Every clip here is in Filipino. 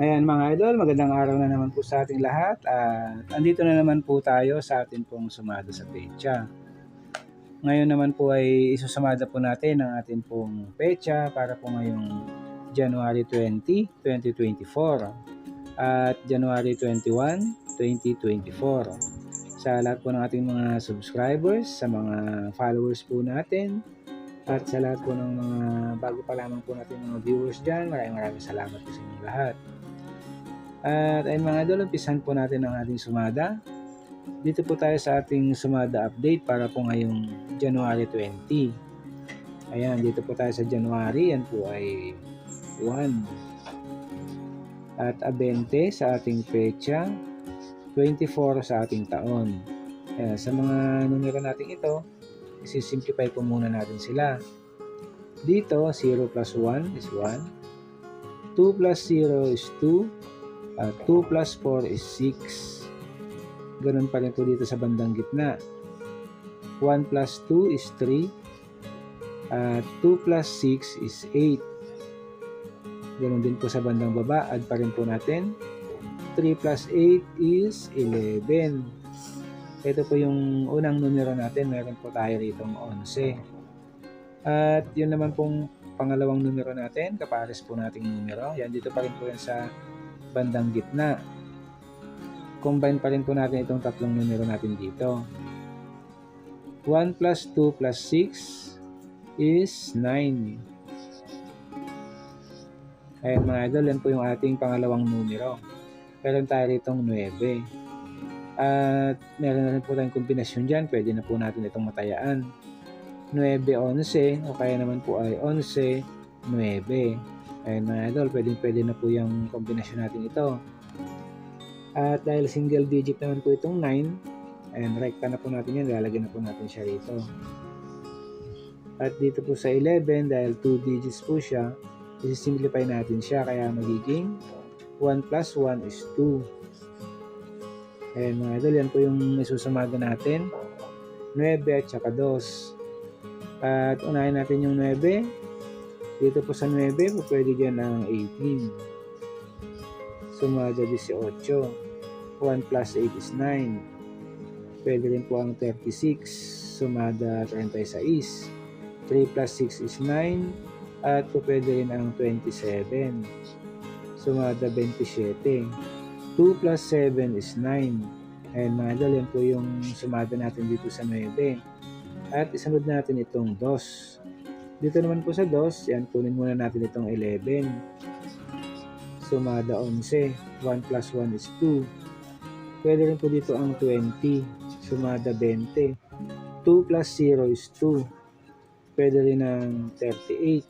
Ayan mga idol, magandang araw na naman po sa ating lahat at andito na naman po tayo sa ating pong sumada sa pecha. Ngayon naman po ay isusumada po natin ang ating pong pecha para po ngayong January 20, 2024 at January 21, 2024. Sa lahat po ng ating mga subscribers, sa mga followers po natin, at sa lahat po ng mga bago pa lamang po natin mga viewers dyan, maraming maraming salamat po sa inyong lahat. At ayun mga idol, umpisan po natin ang ating sumada. Dito po tayo sa ating sumada update para po ngayong January 20. Ayan, dito po tayo sa January. Yan po ay 1. At a 20 sa ating pecha. 24 sa ating taon. Ayan, sa mga numero natin ito, isisimplify po muna natin sila. Dito, 0 plus 1 is 1. 2 plus 0 is 2. At 2 plus 4 is 6. Ganun pa rin po dito sa bandang gitna. 1 plus 2 is 3. At 2 plus 6 is 8. Ganun din po sa bandang baba. Add pa rin po natin. 3 plus 8 is 11. Ito po yung unang numero natin. Meron po tayo rito 11. At yun naman pong pangalawang numero natin. Kapares po nating numero. Yan dito pa rin po yan sa bandang gitna. Combine pa rin po natin itong tatlong numero natin dito. 1 plus 2 plus 6 is 9. Ayan mga idol, yan po yung ating pangalawang numero. Meron tayo ritong 9. At meron na rin po tayong kombinasyon dyan. Pwede na po natin itong matayaan. 9-11 o kaya naman po ay 11-9. Ayan mga idol, pwedeng pwede na po yung kombinasyon natin ito. At dahil single digit naman po itong 9, ayan, rekta na po natin yan, lalagyan na po natin siya rito. At dito po sa 11, dahil 2 digits po siya, isi-simplify natin siya, kaya magiging 1 plus 1 is 2. Ayan mga idol, yan po yung isusumada natin. 9 at saka 2. At unahin natin yung 9. Dito po sa 9, po pwede dyan ang 18. Sumada 18. 1 plus 8 is 9. Pwede rin po ang 36. Sumada 36. 3 plus 6 is 9. At po pwede rin ang 27. Sumada 27. 2 plus 7 is 9. Ayan mga idol, yan po yung sumada natin dito sa 9. At isunod natin itong 2. Dito naman po sa DOS, yan, kunin muna natin itong 11. Sumada 11. 1 plus 1 is 2. Pwede rin po dito ang 20. Sumada 20. 2 plus 0 is 2. Pwede rin ang 38.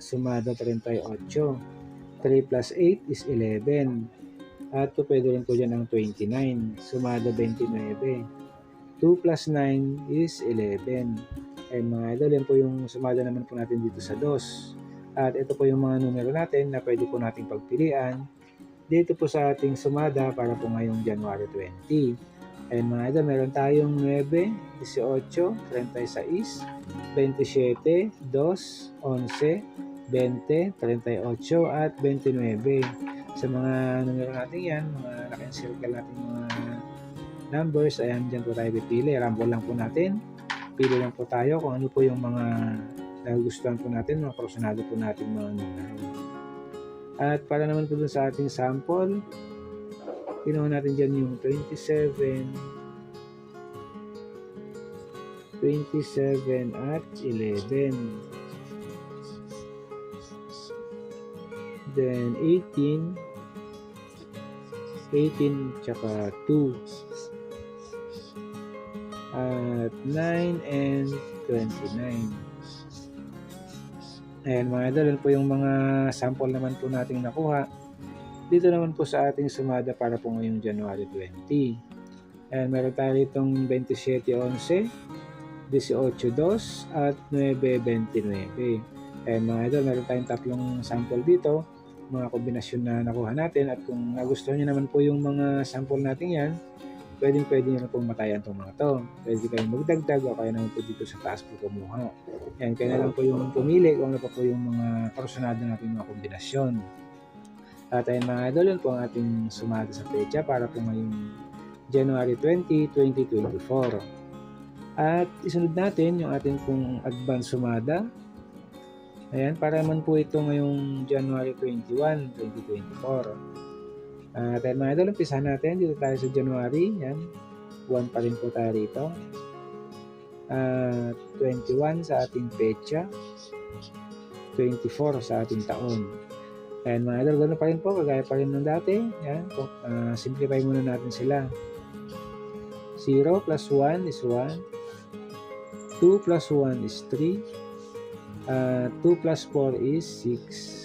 Sumada 38. 3 plus 8 is 11. At pwede rin po dyan ang 29. Sumada 29. 2 plus 9 is 11. Ay mga idol, yan po yung sumada naman po natin dito sa DOS. At ito po yung mga numero natin na pwede po nating pagpilian dito po sa ating sumada para po ngayong January 20. Ayun mga idol, meron tayong 9, 18, 36, 27, 2, 11, 20, 38, at 29. Sa mga numero natin yan, mga naka-circle natin mga numbers, ayan dyan po tayo pipili. Rumble lang po natin pili lang po tayo kung ano po yung mga nagustuhan po natin, mga personado po natin mga numero. At para naman po dun sa ating sample, ginawa natin dyan yung 27, 27 at 11. Then 18, 18 tsaka 2 at 9 and 29. Ayan mga idol, po yung mga sample naman po nating nakuha. Dito naman po sa ating sumada para po ngayong January 20. Ayan, meron tayo itong 27.11, 18.2 at 9.29. Ayan mga idol, meron tayong tatlong sample dito mga kombinasyon na nakuha natin at kung nagustuhan nyo naman po yung mga sample natin yan, pwedeng pwede nyo na pong matayan itong mga to. Pwede kayong magdagdag o kaya naman po dito sa taas po kumuha. Yan, kaya na lang po yung pumili kung ano pa po yung mga personado natin mga kombinasyon. At ayun mga idol, yun po ang ating sumada sa pecha para po ngayong January 20, 2024. At isunod natin yung ating pong advance sumada. Ayan, para naman po ito ngayong January 21, 2024. At ayun mga idol, umpisahan natin. Dito tayo sa January. Yan, 1 pa rin po tayo rito. At 21 sa ating pecha. 24 sa ating taon. Ayan mga idol, ganoon pa rin po, kagaya pa rin ng dati. Yan, uh, simplify muna natin sila. 0 plus 1 is 1. 2 plus 1 is 3. Uh, 2 plus 4 is 6.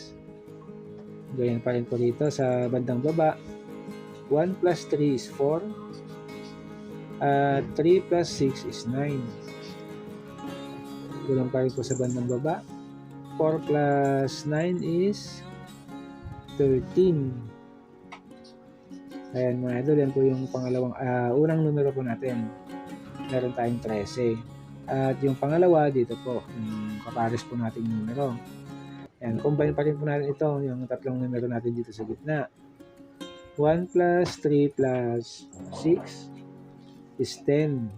Ganyan pa rin po dito sa bandang baba. 1 plus 3 is 4. Uh, 3 plus 6 is 9. Ganun pa rin po sa bandang baba. 4 plus 9 is 13. Ayan mga idol, yan po yung pangalawang, uh, unang numero po natin. Meron tayong 13. At yung pangalawa, dito po, yung kapares po nating numero. Ayan, combine pa rin po natin ito, yung tatlong numero natin dito sa gitna. 1 plus 3 plus 6 is 10.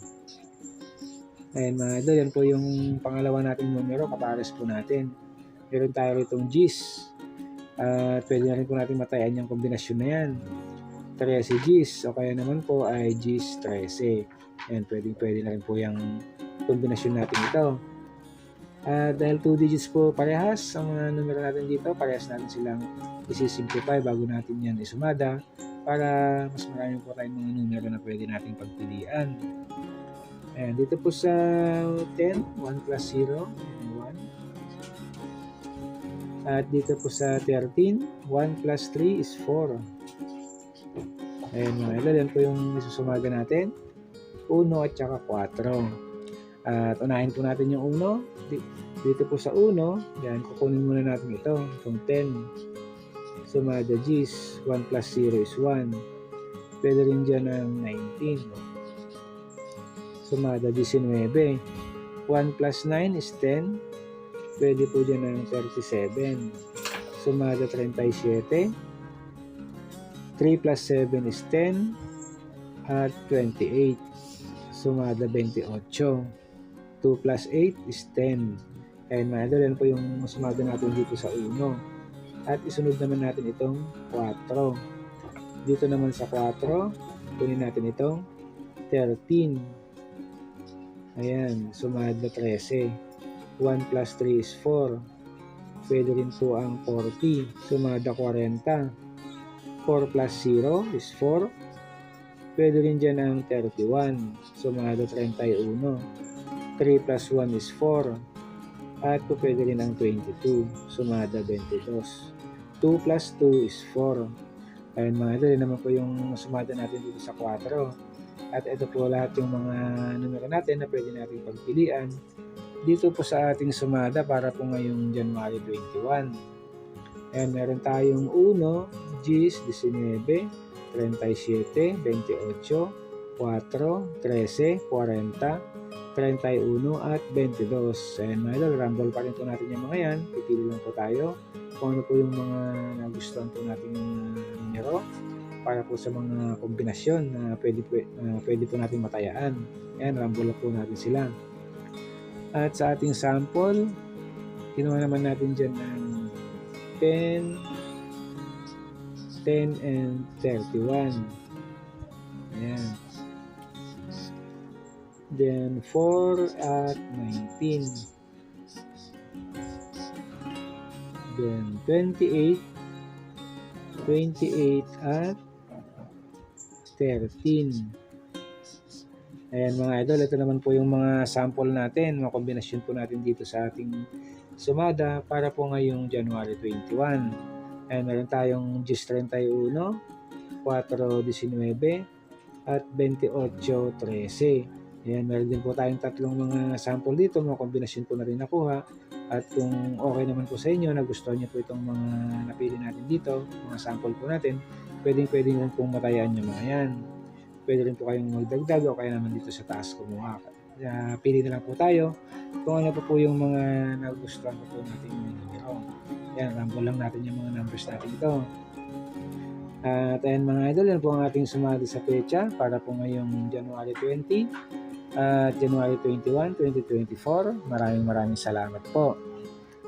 Ayan mga idol, yan po yung pangalawa nating numero, kapares po natin. Meron tayo itong G's. At uh, pwede na rin po natin matayan yung kombinasyon na yan. 13 Gs o kaya naman po ay Gs 13. Ayan, pwede, pwede na rin po yung kombinasyon natin ito. Uh, dahil 2 digits po parehas ang mga numero natin dito, parehas natin silang isi-simplify bago natin yan isumada para mas marami po tayong mga numero na pwede nating pagpilian. Ayan, dito po sa 10, 1 plus 0, 1. At dito po sa 13, 1 plus 3 is 4. Ayan mga idol, yan po yung isusumaga natin. 1 at saka 4. At unahin po natin yung 1. Dito po sa 1, yan, kukunin muna natin ito, itong 10. Sumada G's, 1 plus 0 is 1. Pwede rin dyan ng 19. Sumada 19. 1 plus 9 is 10 pwede po dyan ng 37. Sumada 37. 3 plus 7 is 10 at 28. Sumada 28. 2 plus 8 is 10. Kaya mga idol, yan po yung sumada natin dito sa 1. At isunod naman natin itong 4. Dito naman sa 4, kunin natin itong 13. Ayan, sumada 13. 1 plus 3 is 4. Pwede rin po ang 40. Sumada 40. 4 plus 0 is 4. Pwede rin dyan ang 31. Sumada 31. 3 plus 1 is 4. At po pwede rin ang 22. Sumada 22. 2 plus 2 is 4. Ayun mga ito, naman po yung sumada natin dito sa 4. At ito po lahat yung mga numero natin na pwede natin pagpilian dito po sa ating sumada para po ngayong January 21. And meron tayong 1, G's, 19, 37, 28, 4, 13, 40, 31 at 22. And mga idol, rumble pa rin po natin yung mga yan. Pipili lang po tayo kung ano po yung mga nagustuhan po natin yung numero para po sa mga kombinasyon na pwede po, uh, pwede po natin matayaan. Ayan, rumble po natin sila. At sa ating sample, kinuha naman natin dyan ng 10, 10 and 31. Ayan. Then 4 at 19. Then 28, 28 at 13. Ayan mga idol, ito naman po yung mga sample natin, mga kombinasyon po natin dito sa ating sumada para po ngayong January 21. Ayan, meron tayong GIS 31, 4.19 at 28.13. Ayan, meron din po tayong tatlong mga sample dito, mga kombinasyon po na rin nakuha. At kung okay naman po sa inyo, nagustuhan niyo po itong mga napili natin dito, mga sample po natin, pwedeng pwedeng rin pong matayaan yung mga yan pwede rin po kayong magdagdag o kaya naman dito sa taas kumuha. Uh, pili na lang po tayo kung ano po po yung mga nagustuhan po po natin yung numero. Yan, ramble lang natin yung mga numbers natin ito. At ayan mga idol, yan po ang ating sumali sa pecha para po ngayong January 20 at January 21, 2024. Maraming maraming salamat po.